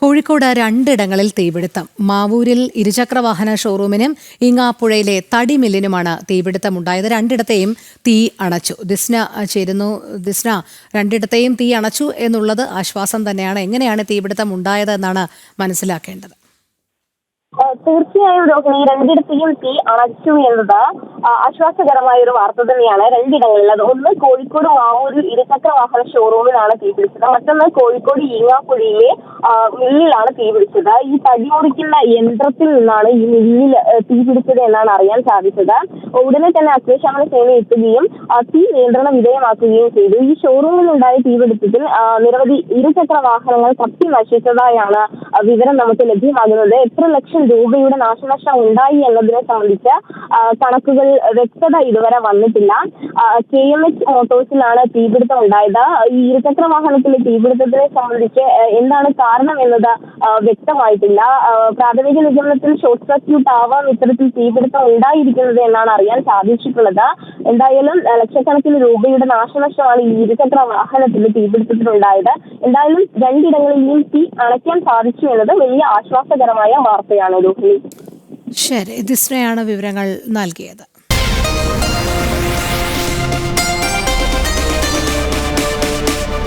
കോഴിക്കോട് രണ്ടിടങ്ങളിൽ തീപിടുത്തം. മാവൂരിൽ ഇരുചക്രവാഹന ഷോറൂമിനും ഇങ്ങാപ്പുഴയിലെ തടി മില്ലിനുമാണ് തീപിടുത്തമുണ്ടായത്. രണ്ടിടത്തെയും തീ അണച്ചു. ദിസ്ന ചേരുന്നു. ദിസ്ന രണ്ടിടത്തെയും തീ അണച്ചു എന്നുള്ളത് ആശ്വാസം തന്നെയാണ്. എങ്ങനെയാണ് തീപിടുത്തം ഉണ്ടായത് എന്നാണ് മനസ്സിലാക്കേണ്ടത്. തീർച്ചയായും രണ്ടിടത്തെയും തീ അണച്ചു എന്നത് ആശ്വാസകരമായ ഒരു വാർത്ത തന്നെയാണ് രണ്ടിടങ്ങളിൽ അത് ഒന്ന് കോഴിക്കോട് മാവൂരിൽ ഇരുചക്ര വാഹന ഷോറൂമിലാണ് തീ പിടിച്ചത്. മറ്റൊന്ന് കോഴിക്കോട് ഈങ്ങാപ്പുഴയിലെ മില്ലിലാണ് തീ പിടിച്ചത്. ഈ തടി മുറിക്കുന്ന യന്ത്രത്തിൽ നിന്നാണ് ഈ മില്ലിൽ തീപിടിച്ചത് എന്നാണ് അറിയാൻ സാധിച്ചത്. ഉടനെ തന്നെ അഗ്നിശമന സേന എത്തുകയും തീ നിയന്ത്രണ വിധേയമാക്കുകയും ചെയ്തു. ഈ ഷോറൂമിലുണ്ടായ തീപിടുത്തത്തിൽ ആ, നിരവധി ഇരുചക്ര വാഹനങ്ങൾ കത്തി നശിച്ചതായാണ് വിവരം നമുക്ക് ലഭ്യമാകുന്നത് എത്ര ലക്ഷം രൂപയുടെ നാശനഷ്ടം ഉണ്ടായി എന്നതിനെ സംബന്ധിച്ച് കണക്കുകൾ വ്യക്തത ഇതുവരെ വന്നിട്ടില്ല. കെ എം എച്ച് മോട്ടോഴ്സിലാണ് തീപിടുത്തം ഉണ്ടായത്. ഈ ഇരുചക്ര വാഹനത്തിലെ തീപിടുത്തത്തിനെ സംബന്ധിച്ച് എന്താണ് കാരണം എന്നത് വ്യക്തമായിട്ടില്ല. പ്രാഥമിക നിഗമനത്തിൽ ഷോർട്ട് സർക്യൂട്ട് ആവാം ഇത്തരത്തിൽ തീപിടുത്തം ഉണ്ടായിരിക്കുന്നത് എന്നാണ് അറിയാൻ സാധിച്ചിട്ടുള്ളത്. എന്തായാലും ലക്ഷക്കണക്കിന് രൂപയുടെ നാശനഷ്ടമാണ് ഈ ഇരുചക്ര വാഹനത്തിൽ തീപിടുത്തത്തിലുണ്ടായത്. എന്തായാലും രണ്ടിടങ്ങളിലെയും തീ അണയ്ക്കാൻ സാധിച്ചു എന്നത് വലിയ ആശ്വാസകരമായ വാർത്തയാണ് രോഹിണി ശരി ദിസ്നയാണ് വിവരങ്ങൾ നൽകിയത്.